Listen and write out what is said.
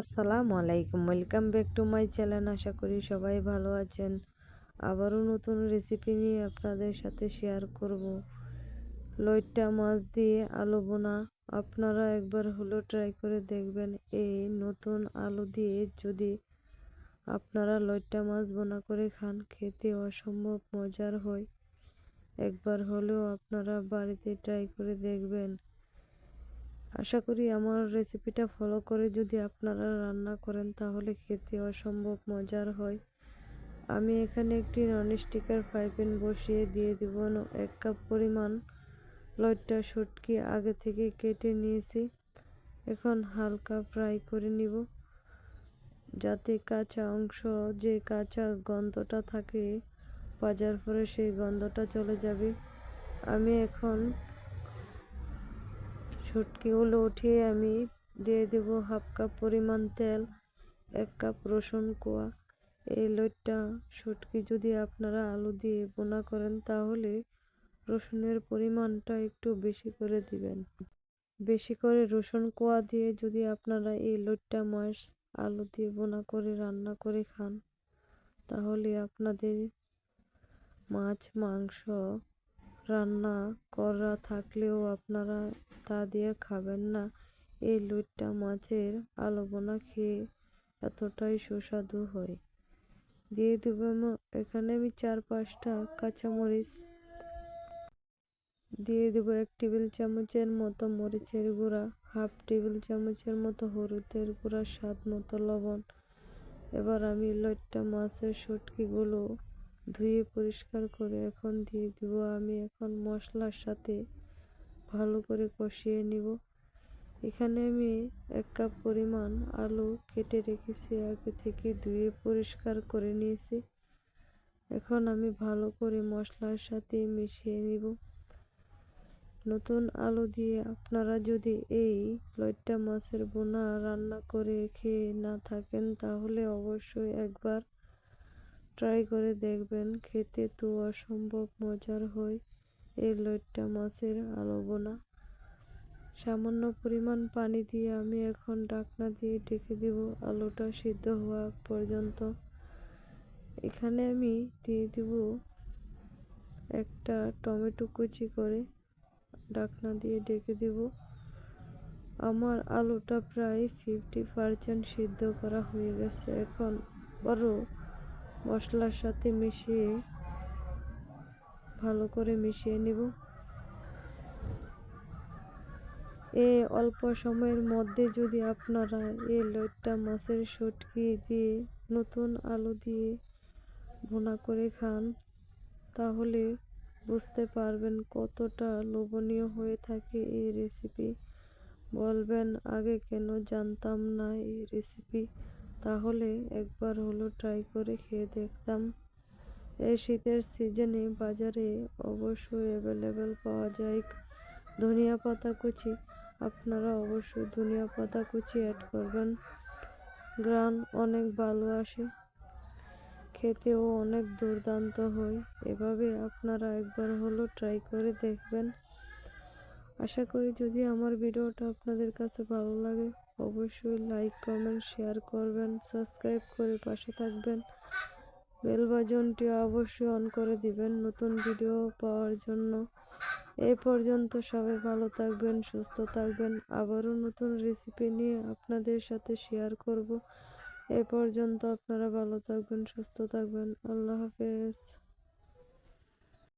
আসসালামু আলাইকুম। Welcome back to my channel আশা করি সবাই ভালো আছেন। আবারও নতুন রেসিপি নিয়ে আপনাদের সাথে শেয়ার করব। লইট্টা মাছ দিয়ে আলু বোনা। আপনারা একবার হলো ট্রাই করে দেখবেন। এই নতুন আলু দিয়ে যদি আপনারা লইট্টা মাছ বোনা করে খান, খেতে অসম্ভব মজার হয়। একবার হলেও আপনারা বাড়িতে ট্রাই করে দেখবেন। আশা করি আমার রেসিপিটা ফলো করে যদি আপনারা রান্না করেন তাহলে খেতে অসম্ভব মজার হয়। আমি এখানে একটি ননস্টিকার ফ্রাই প্যান বসিয়ে দিয়ে দেব। এক কাপ পরিমাণ লইট্টা শুটকি আগে থেকে কেটে নিয়েছি। এখন হালকা ফ্রাই করে নিব। যাতে কাঁচা অংশ, যে কাঁচা গন্ধটা থাকে, বাজার পরে সেই গন্ধটা চলে যাবে। আমি এখন শুটকিগুলো উঠিয়ে আমি দিয়ে দেব হাফ কাপ পরিমাণ তেল, এক কাপ রসুন কোয়া। এই লইটটা শুটকি যদি আপনারা আলু দিয়ে বোনা করেন তাহলে রসুনের পরিমাণটা একটু বেশি করে দিবেন। বেশি করে রসুন কোয়া দিয়ে যদি আপনারা এই লইট্টা মাছ আলু দিয়ে বোনা করে রান্না করে খান, তাহলে আপনাদের মাছ, মাংস রান্না করা থাকলেও আপনারা তা দিয়ে খাবেন না। এই লইট্টা মাছের আলু বোনা খেয়ে এতটাই সুস্বাদু হয়। দিয়ে দেবো এখানে আমি চার পাঁচটা কাঁচামরিচ। দিয়ে দেব এক টেবিল চামচের মতো মরিচের গুঁড়া, হাফ টেবিল চামচের মতো হলুদের গুঁড়া, স্বাদ মতো লবণ। এবার আমি লইট্টা মাছের শুটকিগুলো ধুয়ে পরিষ্কার করে এখন দিয়ে দিব। আমি এখন মশলার সাথে ভালো করে কষিয়ে নিব। এখানে আমি এক কাপ পরিমাণ আলু কেটে রেখেছি, আগে থেকে ধুয়ে পরিষ্কার করে নিয়েছি। এখন আমি ভালো করে মশলার সাথে মিশিয়ে নিব। নতুন আলু দিয়ে আপনারা যদি এই লইট্টা মাছের বোনা রান্না করে খেয়ে না থাকেন, তাহলে অবশ্যই একবার ট্রাই করে দেখবেন, খেতে তো অসম্ভব মজার হয় এই লইট্টা মাছের আলু বোনা সামান্য পরিমাণ পানি দিয়ে আমি এখন ডাকনা দিয়ে ঢেকে দেব, আলুটা সিদ্ধ হওয়া পর্যন্ত। এখানে আমি দিয়ে দেব একটা টমেটো কুচি করে ডাকনা দিয়ে ডেকে দেব। আমার আলুটা প্রায় ফিফটি পারসেন্ট সিদ্ধ করা হয়ে গেছে, এখন বড় মশলার সাথে মিশিয়ে, ভালো করে মিশিয়ে নেব। এ অল্প সময়ের মধ্যে যদি আপনারা এই লইট্টা মাছের শুটকি দিয়ে নতুন আলু দিয়ে ভুনা করে খান, তাহলে বুঝতে পারবেন কতটা লোভনীয় হয়ে থাকে এই রেসিপি বলবেন, আগে কেন জানতাম না এই রেসিপি তাহলে একবার হলো ট্রাই করে খেয়ে দেখতাম। এই শীতের সিজনে বাজারে অবশ্যই অ্যাভেলেবেল পাওয়া যায় ধনিয়া পাতা কুচি। আপনারা অবশ্যই ধনিয়া পাতা কুচি অ্যাড করবেন। গ্রান অনেক ভালো আসে। খেতেও অনেক দুর্দান্ত হয়। এভাবে আপনারা একবার হলো ট্রাই করে দেখবেন। আশা করি যদি আমার ভিডিওটা আপনাদের কাছে ভালো লাগে অবশ্যই লাইক কমেন্ট শেয়ার করবেন সাবস্ক্রাইব করে পাশে থাকবেন। বেল বাজনটি অবশ্যই অন করে দিবেন নতুন ভিডিও পাওয়ার জন্য। এই পর্যন্ত সবাই ভালো থাকবেন, সুস্থ থাকবেন। আবারও নতুন রেসিপি নিয়ে আপনাদের সাথে শেয়ার করব। এ পর্যন্ত আপনারা ভালো থাকবেন, সুস্থ থাকবেন। আল্লাহ হাফেজ।